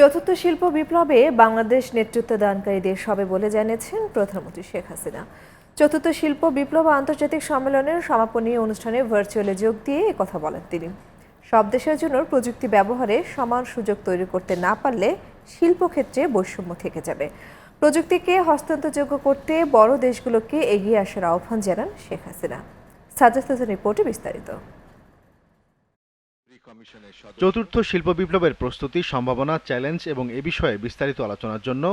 চতুর্থ শিল্প বিপ্লবে বাংলাদেশ নেতৃত্ব দানকারী দেশ হবে বলে জানিয়েছেন প্রধানমন্ত্রী শেখ হাসিনা। চতুর্থ শিল্প বিপ্লব আন্তর্জাতিক সম্মেলনের সমাপনী অনুষ্ঠানে ভার্চুয়ালি যোগ দিয়ে কথা বলেন তিনি। সব দেশের জন্য প্রযুক্তি ব্যবহারে সমান সুযোগ তৈরি করতে না পারলে শিল্পক্ষেত্রে বৈষম্য থেকে যাবে। প্রযুক্তিকে হস্তান্তরযোগ্য করতে বড় দেশগুলোকে এগিয়ে আসার আহ্বান জানান শেখ হাসিনা। হোসেন রিপোর্টে বিস্তারিত। চতুর্থ শিল্প বিপ্লবের প্রস্তুতি সম্ভাবনা চ্যালেঞ্জ এবং এ বিষয়ে বিস্তারিত আলোচনার জন্য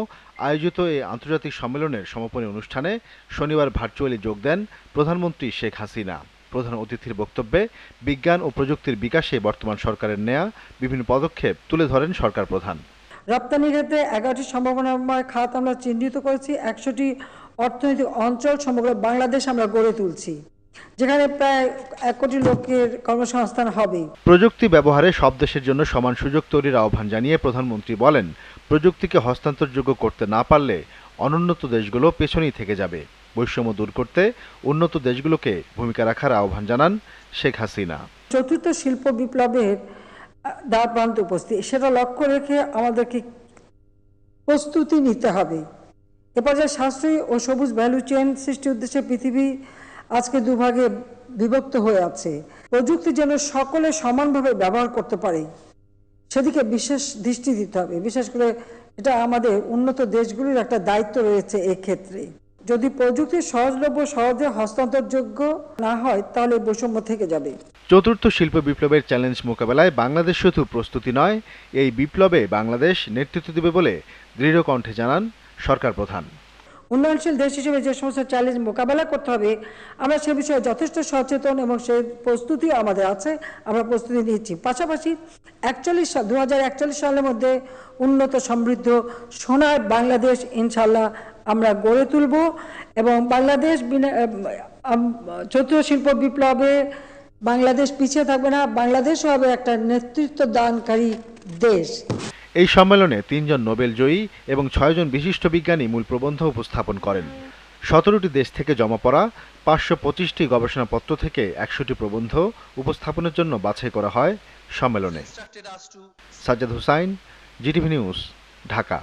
আয়োজিত এই আন্তর্জাতিক সম্মেলনের সমাপনী অনুষ্ঠানে শনিবার ভার্চুয়ালি যোগ দেন প্রধানমন্ত্রী শেখ হাসিনা। প্রধান অতিথির বক্তব্যে বিজ্ঞান ও প্রযুক্তির বিকাশে বর্তমান সরকারের নেয়া বিভিন্ন পদক্ষেপ তুলে ধরেন সরকার প্রধান। রপ্তানি ক্ষেত্রে এগারোটি সম্ভাবনাময় খাত আমরা চিহ্নিত করেছি একশোটি অর্থনৈতিক অঞ্চল সমগ্র বাংলাদেশ আমরা গড়ে তুলছি। যেখানে প্রায় এক কোটি লোকের কর্মসংস্থান হবে। প্রযুক্তি ব্যবহারে সব দেশের জন্য সমান সুযোগ তৈরির আহ্বান জানিয়ে প্রধানমন্ত্রী বলেন প্রযুক্তিকে হস্তান্তরযোগ্য করতে না পারলে অনুন্নত দেশগুলো পেছনেই থেকে যাবে। বৈষম্য দূর করতে উন্নত দেশগুলোকে ভূমিকা রাখার আহ্বান জানান শেখ হাসিনা। চতুর্থ শিল্প বিপ্লবের দ্বার প্রান্তে উপস্থিত। সেটা লক্ষ্য রেখে আমাদেরকে প্রস্তুতি নিতে হবে। এ পর্যায়ে সাশ্রয়ী ও সবুজ ভ্যালু চেইন সৃষ্টির উদ্দেশ্যে পৃথিবী আজকে দুভাগে বিভক্ত হয়ে আছে। প্রযুক্তি যেন সকলে সমানভাবে ব্যবহার করতে পারে, সেদিকে বিশেষ দৃষ্টি দিতে হবে। বিশেষ করে এটা আমাদের উন্নত দেশগুলির একটা দায়িত্ব রয়েছে এক্ষেত্রে। যদি প্রযুক্তি সহজলভ্য, সহজে হস্তান্তরযোগ্য না হয়, তাহলে বৈষম্য থেকে যাবে। চতুর্থ শিল্প বিপ্লবের চ্যালেঞ্জ মোকাবেলায় বাংলাদেশ শুধু প্রস্তুতি নয়, এই বিপ্লবে বাংলাদেশ নেতৃত্ব দেবে বলে দৃঢ় কণ্ঠে জানান সরকার প্রধান। উন্নয়নশীল দেশ হিসেবে যে সমস্ত চ্যালেঞ্জ মোকাবেলা করতে হবে, আমরা সে বিষয়ে যথেষ্ট সচেতন এবং সেই প্রস্তুতি আমাদের আছে, আমরা প্রস্তুতি নিচ্ছি। পাশাপাশি একচল্লিশ দু সালের মধ্যে উন্নত সমৃদ্ধ সোনার বাংলাদেশ ইনশাল্লাহ আমরা গড়ে তুলব এবং বাংলাদেশ চতুর্থ শিল্প বিপ্লবে বাংলাদেশ পিছিয়ে থাকবে না, বাংলাদেশও হবে একটা নেতৃত্ব দানকারী দেশ। এই সম্মেলনে তিনজন নোবেল জয়ী এবং ছয়জন বিশিষ্ট বিজ্ঞানী মূল প্রবন্ধ উপস্থাপন করেন। সতেরোটি দেশ থেকে জমা পড়া পাঁচশো পঁচিশটি গবেষণাপত্র থেকে একশোটি প্রবন্ধ উপস্থাপনের জন্য বাছাই করা হয় সম্মেলনে। Sajjad Hussain, GTV news, Dhaka.